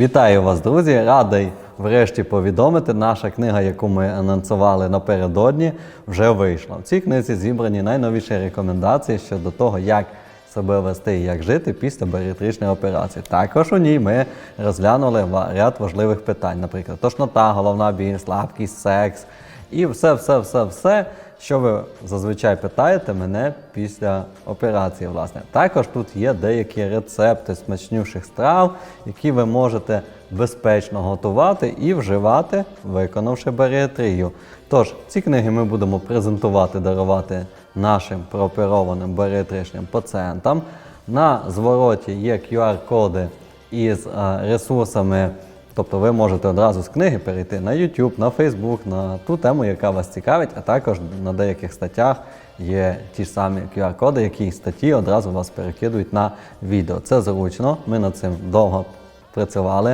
Вітаю вас, друзі! Радий врешті повідомити. Наша книга, яку ми анонсували напередодні, вже вийшла. В цій книзі зібрані найновіші рекомендації щодо того, як себе вести і як жити після баріатричної операції. Також у ній ми розглянули ряд важливих питань, наприклад, тошнота, головна біль, слабкість, секс і все, все, все, все, що ви зазвичай питаєте мене після операції. Власне, також тут є деякі рецепти смачніших страв, які ви можете безпечно готувати і вживати, виконавши баріатрію. Тож ці книги ми будемо презентувати, дарувати нашим прооперованим баріатричним пацієнтам. На звороті є QR-коди із е, ресурсами. Тобто ви можете одразу з книги перейти на YouTube, на Facebook, на ту тему, яка вас цікавить, а також на деяких статтях є ті ж самі QR-коди, які статті одразу вас перекидують на відео. Це зручно. Ми над цим довго працювали.